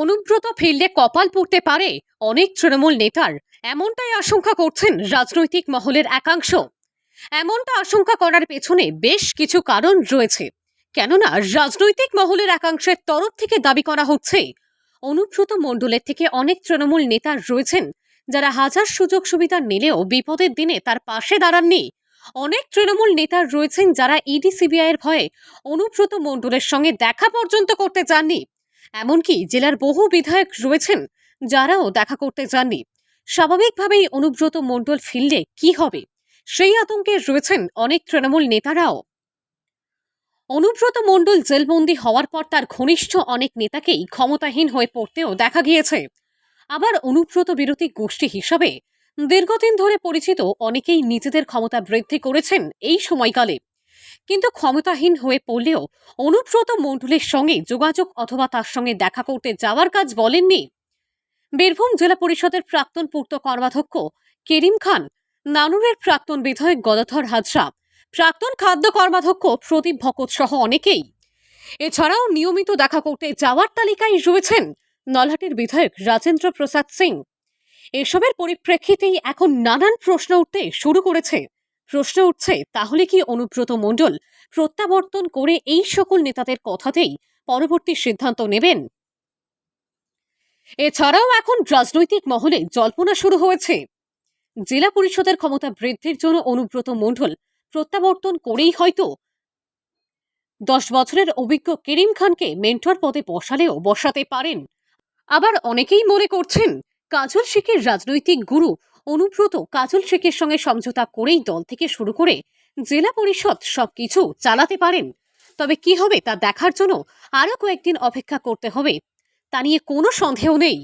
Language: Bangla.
অনুব্রত ফিল্ডে কপাল পড়তে পারে অনেক তৃণমূল নেতার। এমনটাই আশঙ্কা করছেন রাজনৈতিক মহলের একাংশ। এমনটা আশঙ্কা করার পেছনে বেশ কিছু কারণ রয়েছে। কেননা রাজনৈতিক মহলের একাংশের তরফ থেকে দাবি করা হচ্ছে, অনুব্রত মণ্ডলের থেকে অনেক তৃণমূল নেতা রয়েছেন যারা হাজার সুযোগ সুবিধা নিলেও বিপদের দিনে তার পাশে দাঁড়াননি। অনেক তৃণমূল নেতা রয়েছেন যারা ইডি সিবিআই এর ভয়ে অনুব্রত মণ্ডলের সঙ্গে দেখা পর্যন্ত করতে চাননি। এমনকি জেলার বহু বিধায়ক রয়েছেন যারাও দেখা করতে যাননি। স্বাভাবিকভাবেই অনুব্রত মণ্ডল ফিরলে কি হবে? সেই আতঙ্কে রয়েছেন অনেক তৃণমূল নেতারাও। অনুব্রত মণ্ডল জেলবন্দি হওয়ার পর তার ঘনিষ্ঠ অনেক নেতাকেই ক্ষমতাহীন হয়ে পড়তেও দেখা গিয়েছে। আবার অনুব্রত বিরোধী গোষ্ঠী হিসাবে দীর্ঘদিন ধরে পরিচিত অনেকেই নিজেদের ক্ষমতা বৃদ্ধি করেছেন এই সময়কালে। কিন্তু ক্ষমতাহীন হয়ে পড়লেও অনুব্রত মণ্ডলের সঙ্গে যোগাযোগ অথবা তার সঙ্গে দেখা করতে যাওয়ার কাজ বলেননি। বীরভূম জেলা পরিষদের প্রাক্তন পূর্ত কর্মাধ্যক্ষ কেরিম খান, নানুরের প্রাক্তন বিধায়ক গদাধর হাজরা, প্রাক্তন খাদ্য কর্মাধ্যক্ষ প্রদীপ ভকত সহ অনেকেই। এছাড়াও নিয়মিত দেখা করতে যাওয়ার তালিকায় রয়েছেন নলহাটির বিধায়ক রাজেন্দ্র প্রসাদ সিং। এসবের পরিপ্রেক্ষিতেই এখন নানান প্রশ্ন উঠতে শুরু করেছে। প্রশ্ন উঠছে, তাহলে কি অনুব্রত মণ্ডল প্রত্যাবর্তন করে এই সকল নেতাদের কথাতেই পরবর্তী সিদ্ধান্ত নেবেন? এছাড়াও এখন রাজনৈতিক মহলে জল্পনা শুরু হয়েছে। জেলা পরিষদের ক্ষমতা বৃদ্ধির জন্য অনুব্রত মণ্ডল প্রত্যাবর্তন করেই হয়তো। দশ বছরের অভিজ্ঞ করিম খানকে মেন্টর পদে বসালেও বসাতে পারেন। আবার অনেকেই মনে করছেন, কাজল শেখের রাজনৈতিক গুরু অনুব্রত কাজল শেখের সঙ্গে সমঝোতা করেই দল থেকে শুরু করে জেলা পরিষদ সবকিছু চালাতে পারেন। তবে কি হবে তা দেখার জন্য আরও কয়েকদিন অপেক্ষা করতে হবে। তা নিয়ে কোনো সন্দেহ নেই।